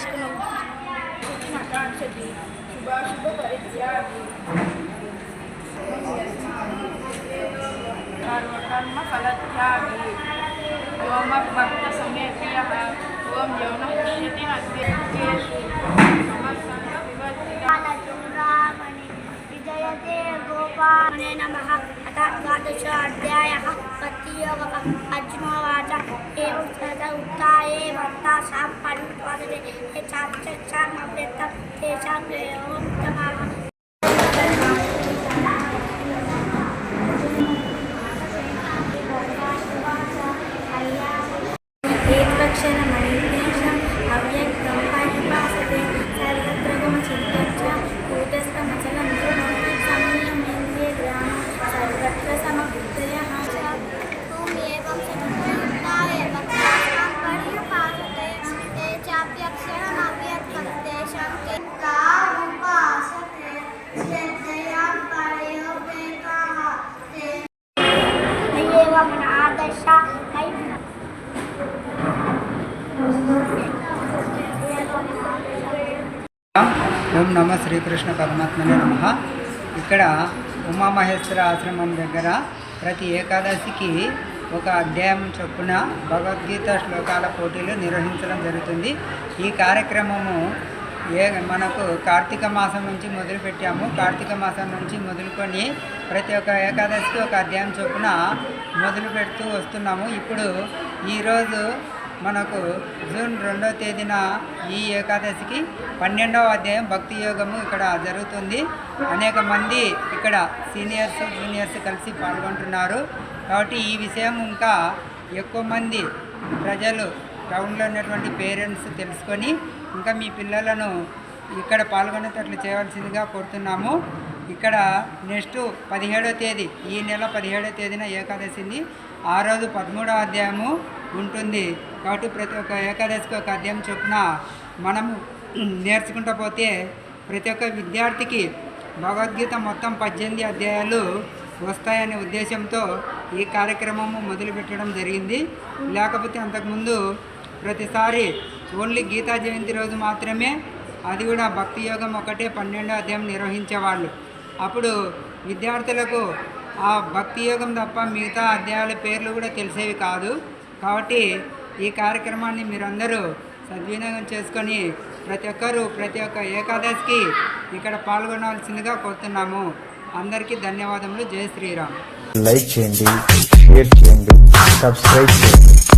తీసుకున్నాం. సూక్ష్మకాంక్షతి శుభాశుభ పరిత్యాగి సర్వకర్మ ఫలత్యాగి ఓం భక్త సమేప్రియ ఓం యౌన పుష్యతి అధ్యేషు సమస్తంగ వివర్తిత విజయతే గోపాలనే నమః. అథ ఉద్యోగ అర్జునవాచ ఏం ఉత్తాయే వర్తా సాం పండిత చాప్త చాం అమృతం తేషాం మన ఆదర్శ ఓం నమ శ్రీకృష్ణ పరమాత్మనే నమ. ఇక్కడ ఉమామహేశ్వర ఆశ్రమం దగ్గర ప్రతి ఏకాదశికి ఒక అధ్యాయం చొప్పున భగవద్గీత శ్లోకాల పోటీలు నిర్వహించడం జరుగుతుంది. ఈ కార్యక్రమము ఏ మనకు కార్తీక మాసం నుంచి మొదలు పెట్టాము కార్తీక మాసం నుంచి మొదలుకొని ప్రతి ఒక్క ఏకాదశికి ఒక అధ్యాయం చొప్పున మొదలు పెడుతూ వస్తున్నాము. ఇప్పుడు ఈరోజు మనకు జూన్ రెండవ తేదీన ఈ ఏకాదశికి పన్నెండవ అధ్యాయం భక్తి యోగము ఇక్కడ జరుగుతుంది. అనేక మంది ఇక్కడ సీనియర్స్ జూనియర్స్ కలిసి పాల్గొంటున్నారు. కాబట్టి ఈ విషయం ఇంకా ఎక్కువ మంది ప్రజలు టౌన్లో ఉన్నటువంటి పేరెంట్స్ తెలుసుకొని ఇంకా మీ పిల్లలను ఇక్కడ పాల్గొనేటట్లు చేయవలసిందిగా కోరుతున్నాము. ఇక్కడ నెక్స్ట్ పదిహేడో తేదీ ఈ నెల పదిహేడో తేదీన ఏకాదశింది ఆ రోజు పదమూడవ అధ్యాయము ఉంటుంది. కాబట్టి ప్రతి ఒక్క ఏకాదశికి ఒక అధ్యాయం చొప్పున మనము నేర్చుకుంటూ పోతే ప్రతి ఒక్క విద్యార్థికి భగవద్గీత మొత్తం పద్దెనిమిది అధ్యాయాలు వస్తాయనే ఉద్దేశంతో ఈ కార్యక్రమము మొదలుపెట్టడం జరిగింది. లేకపోతే అంతకుముందు ప్రతిసారి ఓన్లీ గీతా జయంతి రోజు మాత్రమే అది కూడా భక్తి యోగం ఒకటే పన్నెండో అధ్యాయం నిర్వహించేవాళ్ళు. అప్పుడు విద్యార్థులకు ఆ భక్తి యోగం తప్ప మిగతా అధ్యాయాల పేర్లు కూడా తెలిసేవి కాదు. కాబట్టి ఈ కార్యక్రమాన్ని మీరందరూ సద్వినియోగం చేసుకొని ప్రతి ఒక్కరూ ప్రతి ఒక్క ఏకాదశికి ఇక్కడ పాల్గొనవలసిందిగా కోరుతున్నాము. అందరికీ ధన్యవాదములు. జై శ్రీరామ్. లైక్ చేయండి షేర్ చేయండి సబ్స్క్రైబ్ చేయండి.